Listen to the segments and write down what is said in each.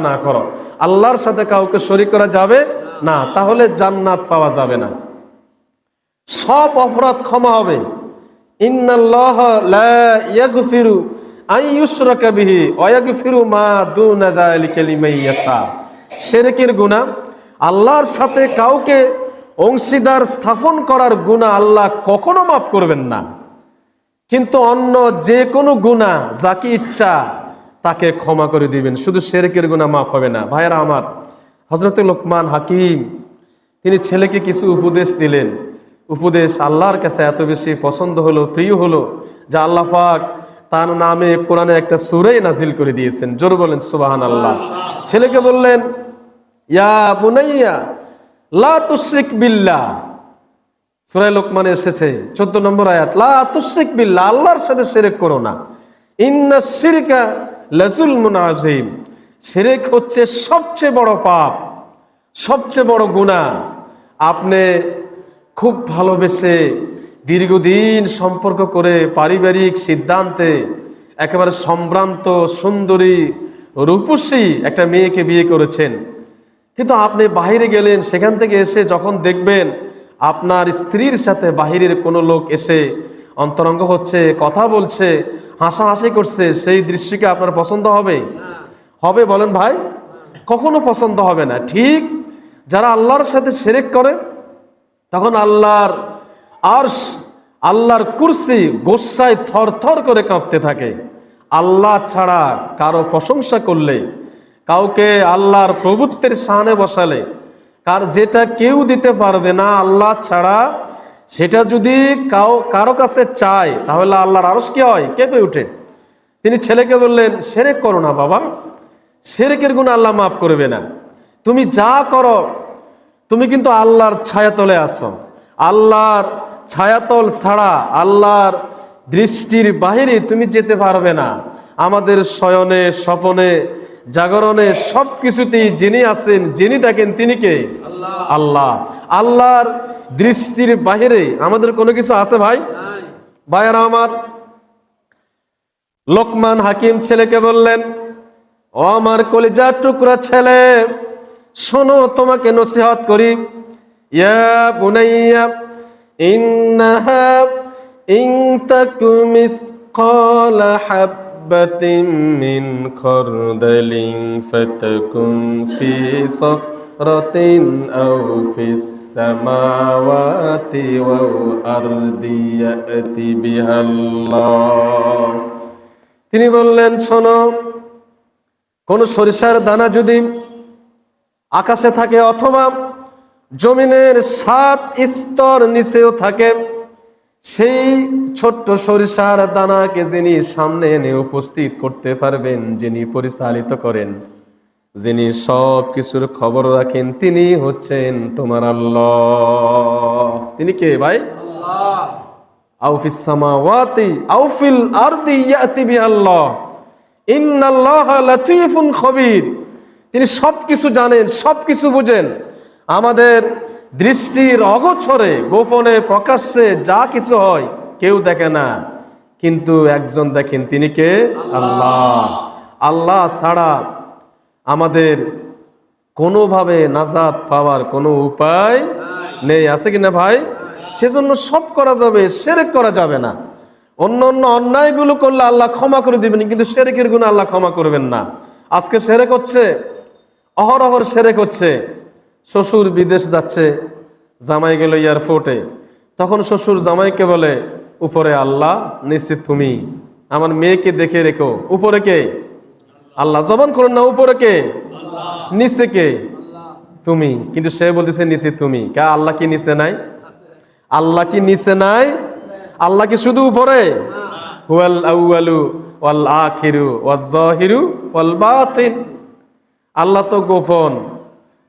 না করো। আল্লাহর সাথে কাউকে শরীক করা যাবে না, তাহলে জান্নাত পাওয়া যাবে না। সব অপরাধ ক্ষমা হবে। শিরকের গুনাহ, আল্লাহর সাথে কাউকে অংশীদার স্থাপন করার গুনাহ আল্লাহ কখনো মাফ করবেন না। কিন্তু অন্য যে কোনো গুণা যাকে ইচ্ছা তাকে ক্ষমা করে দিবেন। শুধু শেরেকের গুণা মাফ হবে না। ভাইয়েরা আমার হজরত লোকমান হাকিম, তিনি ছেলেকে কিছু উপদেশ দিলেন। উপদেশ আল্লাহর কাছে এত বেশি পছন্দ হলো, প্রিয় হলো, যা আল্লাহ পাক তার নামে কোরআনে একটা সুরেই নাজিল করে দিয়েছেন। জোর বলেন সুবাহান আল্লাহ ছেলেকে বললেন, ইয়া বুনাইয়া, লা তুশরিক বিল্লাহ। সুরাই লোকমানে এসেছে, চোদ্দ নম্বর আয়াত, লা তুশরিক বিল্লাহ, আল্লাহর সাথে শিরক করো না। ইন্না শিরকা লাজুলমুন আযীম। শিরক হচ্ছে সবচেয়ে বড় পাপ, সবচেয়ে বড় গুনাহ। আপনি খুব ভালোবেসে দীর্ঘদিন সম্পর্ক করে পারিবারিক সিদ্ধান্তে একেবারে সম্ভ্রান্ত, সুন্দরী, রূপসী একটা মেয়েকে বিয়ে করেছেন। কিন্তু আপনি বাইরে গেলেন, সেখান থেকে এসে যখন দেখবেন আপনার স্ত্রীর সাথে বাহিরের কোনো লোক এসে অন্তরঙ্গ হচ্ছে, কথা বলছে হাসাহাসি করছে, সেই দৃশ্যকে আপনার পছন্দ হবে? হবে বলেন ভাই? কখনো পছন্দ হবে না। ঠিক যারা আল্লাহর সাথে সেরেক করে, তখন আল্লাহর আর আল্লাহর কুরসি গোসায় থর থর করে কাঁপতে থাকে। আল্লাহ ছাড়া কারও প্রশংসা করলে, কাউকে আল্লাহর প্রভুত্বের সামনে বসালে, কার যেটা কেউ দিতে পারবে না, আল্লাহ ছাড়া সেটা যদি কাউ কারও কাছে চায় তাহলে আল্লাহর আরস কি হয়? কেঁপে উঠে? তিনি ছেলেকে বললেন সেরেক করো না বাবা। সেরেকের গুণ আল্লাহ মাফ করবে না। তুমি যা করো তুমি কিন্তু আল্লাহর ছায়াতলে আসো আল্লাহর ছায়াতল ছাড়া আল্লাহর দৃষ্টির বাহিরে তুমি যেতে পারবে না। আমাদের শয়নে স্বপনে জাগরণে সব কিছুতেই যিনি আছেন যিনি দেখেন তিনি কে? আল্লাহ। আল্লাহর দৃষ্টির বাহিরে আমাদের কোনো কিছু আছে ভাই? ভাইয়ারা আমার লোকমান হাকিম ছেলেকে বললেন ও আমার কলিজার টুকরা ছেলে শোনো তোমাকে নসিহত করি। ইয়া বুনাইয়া ইন্নাহা ইন তাকু মিসকালা হাববাতিন মিন খরদালিন ফাতাকুন ফি সখরাতিন আও ফিস সামাওয়াতি ওয়াও আরদি ইয়াতি বিহাল্লাহ তিনি বললেন, শোনো, কোন সরিষার দানা যদি আকাশে থাকে অথবা জমিনের সাত স্তর নিচেও থাকে, সেই ছোট্ট সরিষার দানাকে যিনি সামনে এনে উপস্থিত করতে পারবেন, যিনি পরিচালিত করেন। যিনি সব কিছুর খবর রাখেন, তিনি হচ্ছেন তোমার আল্লাহ। তিনি কে ভাই? আউফিস আউফিল ইয়াতি তিনি সব কিছু জানেন সব কিছু বুঝেন। আমাদের দৃষ্টির অগোছরে, গোপনে, প্রকাশ্যে যা কিছু হয়, কেউ দেখে না। কিন্তু একজন দেখেন, তিনি কে? আল্লাহ। আল্লাহ ছাড়া আমাদের কোনোভাবে নাজাদ পাওয়ার কোনো উপায় নেই। আছে কি না ভাই? সেজন্য সব করা যাবে, সেরেক করা যাবে না। অন্য অন্য অন্যায়গুলো করলে আল্লাহ ক্ষমা করে দিবেন, কিন্তু সেরেকের গুণ আল্লাহ ক্ষমা করবেন না। আজকে সেরেক হচ্ছে, অহরহর সেরেক হচ্ছে। শ্বশুর বিদেশ যাচ্ছে, জামাই গেল এয়ারপোর্টে। তখন শ্বশুর জামাইকে বলে, উপরে আল্লাহ, নিশ্চিত তুমি। আমার মেয়েকে দেখে রেখো। উপরে কে? আল্লাহ জবান করুন না উপরে কে? নিচে কে? তুমি। কিন্তু সে বলতেছে নিচে তুমি। কা আল্লাহ কি নিচে নাই? আল্লাহ কি নিচে নাই? আল্লাহ কি শুধু উপরে? হুয়াল আউয়ালু ওয়াল আখিরু ওয়াজ জাহিরু ওয়াল বাতিন। আল্লাহ তো গোপন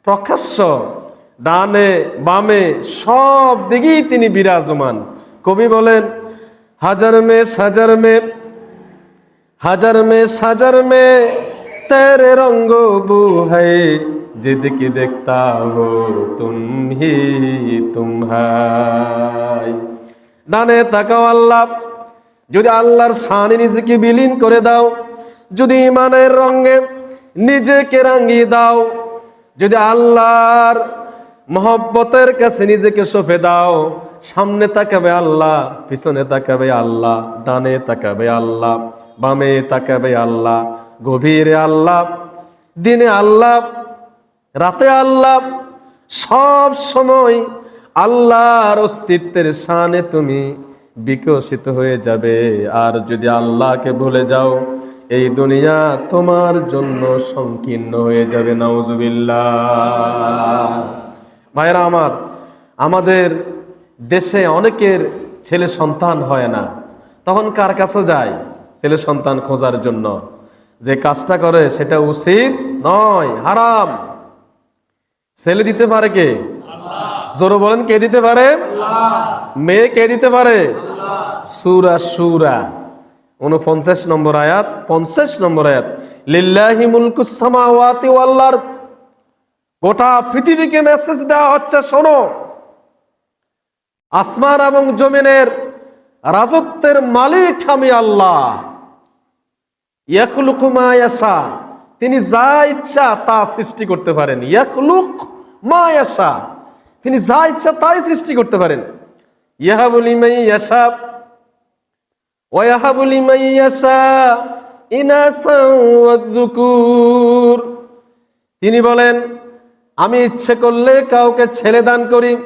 প্রকাশ্য। ডানে বামে সব দিকেই তিনি বিরাজমান। কবি বলেন হাজার মে সাজার মে হাজার মে, সাজার মে, তেরে রঙ্গ বুহাই। যেদিকে দেখতা হো তুমি তুমি ডানে তাকাও আল্লাহ, যদি আল্লাহর সানি নিজেকে বিলীন করে দাও, যদি ইমানের রঙে নিজেকে রাঙিয়ে দাও, যদি আল্লাহর মহব্বতের কাছে নিজেকে সঁপে দাও, সামনে তাকাবে আল্লাহ, পিছনে তাকাবে আল্লাহ, ডানে তাকাবে আল্লাহ। বামে তাকাবে আল্লাহ, গভীরে আল্লাহ, দিনে আল্লাহ, রাতে আল্লাহ, সব সময় আল্লাহর অস্তিত্বের সানে তুমি বিকশিত হয়ে যাবে। আর যদি আল্লাহকে ভুলে যাও, এই দুনিয়া তোমার জন্য সংকীর্ণ হয়ে যাবে। নাউজুবিল্লাহ। ভাইরা আমার, আমাদের দেশে অনেকের ছেলে সন্তান হয় না। তখন কার কাছে যায়? ছেলে সন্তান খোঁজার জন্য। যে কাজটা করে সেটা উচিত নয় হারাম। ছেলে দিতে পারে কে? জোরে বলেন কে দিতে পারে? মেয়ে কে দিতে পারে? সুরা সুরা উনপঞ্চাশ নম্বর আয়াত পঞ্চাশ নম্বর আয়াত। লিল্লাহি মুলকুস সামাওয়াতি ওয়াল গোটা পৃথিবীকে মেসেজ দেওয়া হচ্ছে শোনো। আসমান এবং জমিনের রাজত্বের মালিক আমি আল্লাহ। ইয়াখলুক মা তিনি যা ইচ্ছা তা সৃষ্টি করতে পারেন। ইয়াখলুক মা ইয়াশা। তিনি যা ইচ্ছা তাই সৃষ্টি করতে পারেন। ইনাসা তিনি বলেন, আমি ইচ্ছে করলে কাউকে ছেলে দান করি,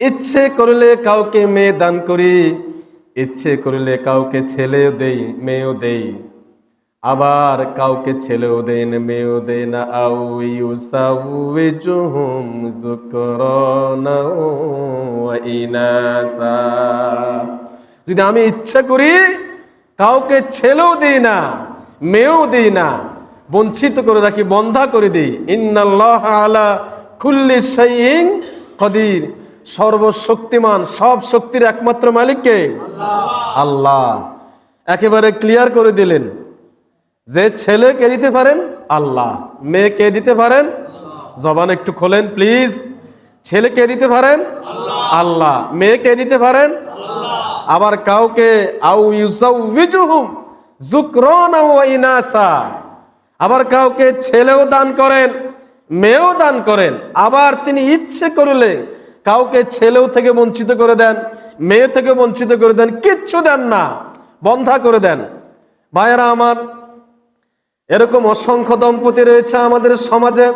ইচ্ছে করলে কাউকে মেয়ে দান করি। ইচ্ছে করলে কাউকে ছেলেও দেই, মেয়েও দেই। আবার কাউকে ছেলেও দেই মেয়েও দেই না আউ ইউসাউজুহুম যুকরানা ইনাসা। যদি আমি ইচ্ছা করি, কাউকে ছেলেও দিই না, মেয়েও দিই না, বঞ্চিত করে রাখি, বন্ধা করে দিই। ইন্নাল্লাহ আলা কুল্লি শাইইন কদির। সর্বশক্তিমান, সব শক্তির একমাত্র মালিককে আল্লাহ। একেবারে ক্লিয়ার করে দিলেন। যে ছেলে কে দিতে পারেন? আল্লাহ। মেয়ে কে দিতে পারেন? জবান একটু খোলেন প্লিজ ছেলে কে দিতে পারেন? আল্লাহ। মেয়ে কে দিতে পারেন? আবার কাউকে, আউ আবার কাউকে ছেলেও দান করেন, মেয়েও দান করেন। আবার তিনি ইচ্ছে করলে কাউকে ছেলেও থেকে বঞ্চিত করে দেন, মেয়ে থেকে বঞ্চিত করে দেন, কিচ্ছু দেন না, বন্ধা করে দেন। ভাইয়েরা আমার, এরকম অসংখ্য দম্পতি রয়েছে আমাদের সমাজে,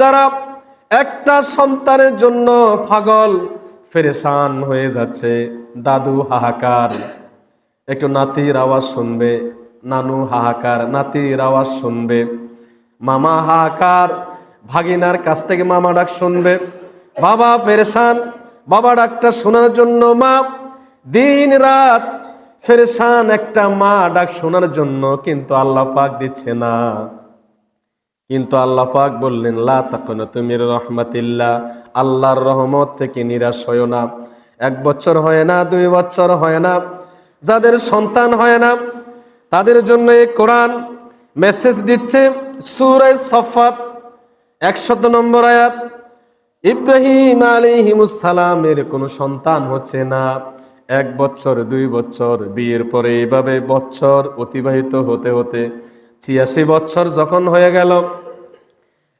যারা একটা সন্তানের জন্য পাগল, ফেরেশান হয়ে যাচ্ছে, দাদু হাহাকার। একটু নাতির আওয়াজ শুনবে, নানু হাহাকার, নাতির আওয়াজ শুনবে, মামা হাহাকার, ভাগিনার কাছ থেকে মামা ডাক শুনবে। বাবা পেরেশান, বাবা ডাকটা শোনার জন্য মা, দিন রাত ফেরেশান একটা মা ডাক শোনার জন্য কিন্তু আল্লাহ পাক দিচ্ছে না। কিন্তু আল্লাহ পাক বললেন, লা তাকুনা তুমি রহমাতিল্লাহ, আল্লাহর রহমত থেকে নিরাশ হয় না। এক বছর হয় না, দুই বছর হয় না, যাদের সন্তান হয় না, তাদের জন্য এই কোরআন মেসেজ দিচ্ছে সুরাই সফাত, একশত নম্বর আয়াত। ইব্রাহিম আলিহিমুসালামের কোনো সন্তান হচ্ছে না। এক বছর, দুই বছর, বিয়ের পরে এইভাবে বছর অতিবাহিত হতে হতে ছিয়াশি বছর যখন হয়ে গেল,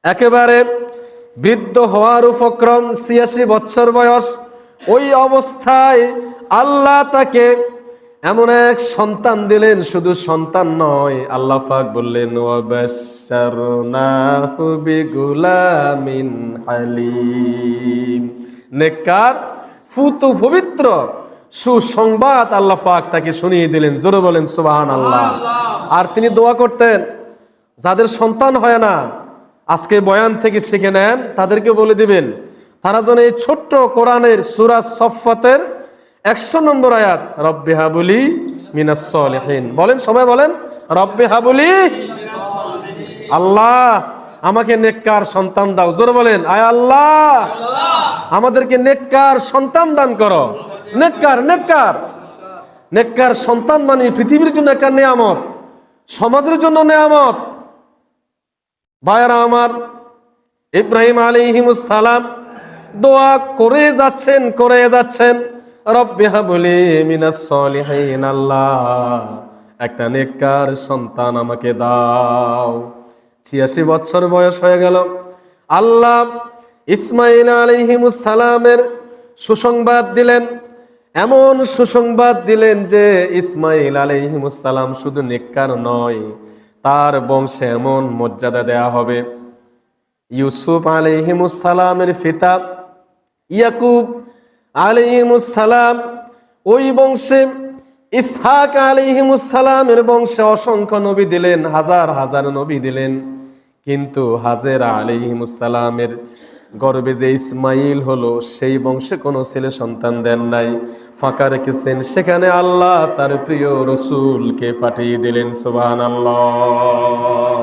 একেবারে বৃদ্ধ হওয়ার উপক্রম ছিয়াশি বছর বয়স, ওই অবস্থায় আল্লাহ তাকে এমন এক সন্তান দিলেন শুধু সন্তান নয়। আল্লাহ পাক বললেন বিগুলামিন হালিম। নেককার ফুত পবিত্র সুসংবাদ আল্লাহ পাক তাকে শুনিয়ে দিলেন। জোরে বলেন সুবাহান আল্লাহ আর তিনি দোয়া করতেন যাদের সন্তান হয় না আজকে বয়ান থেকে শিখে নেন তাদেরকে বলে দিবেন তারা যেন এই ছোট্ট কোরআনের সুরাজ সফাতের একশো নম্বর আয়াত, রব্বে হাবুলি মিনাসলিহীন বলেন, সবাই বলেন, রব্বে হাবুলি আল্লাহ, আমাকে নেককার সন্তান দাও। জোরে বলেন, আয় আল্লাহ, আমাদেরকে নেককার সন্তান দান করো। নেককার নেককার। নেককার সন্তান মানে পৃথিবীর জন্য একটা নেয়ামত, সমাজের জন্য নেয়ামত। ভাইয়ারা আমার, ইব্রাহিম আলিহিমুসালাম দোয়া করে যাচ্ছেন করে যাচ্ছেন। রব্বে হাবুলি মিনাস সলিহিন, আল্লাহ। একটা নেককার সন্তান আমাকে দাও। ছিয়াশি বছর বয়স হয়ে গেল। আল্লাহ ইসমাইল আলহিমুসালামের সুসংবাদ দিলেন। এমন সুসংবাদ দিলেন যে ইসমাইল আলহিমুসালাম শুধু নেককার নয়, তার বংশে এমন মর্যাদা দেয়া হবে। ইউসুফ আলহিমুসালামের ফিতা ইয়াকুব আলিহিমুসালাম ওই বংশে, ইসহাক আলিহিমুসালামের বংশে অসংখ্য নবী দিলেন, হাজার হাজার নবী দিলেন। কিন্তু হাজেরা আলিহিমুসালামের গর্বে যে ইসমাইল হলো, সেই বংশে কোনো ছেলে সন্তান দেন নাই। ফাঁকা রেখেছেন, সেখানে আল্লাহ তার প্রিয় রসুলকে পাঠিয়ে দিলেন সুবান আল্লাহ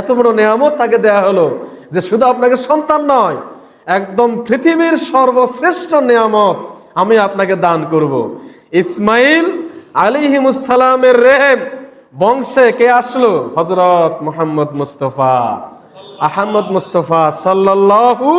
এত বড় নিয়ামত তাকে দেয়া হলো যে শুধু আপনাকে সন্তান নয় একদম পৃথিবীর সর্বশ্রেষ্ঠ নিয়ামত আমি আপনাকে দান করব। ইসমাইল আলিহিমুসালামের রেহেম বংশে কে আসলো? হজরত মোহাম্মদ মুস্তফা। আহমদ মুস্তফা সাল্লাল্লাহু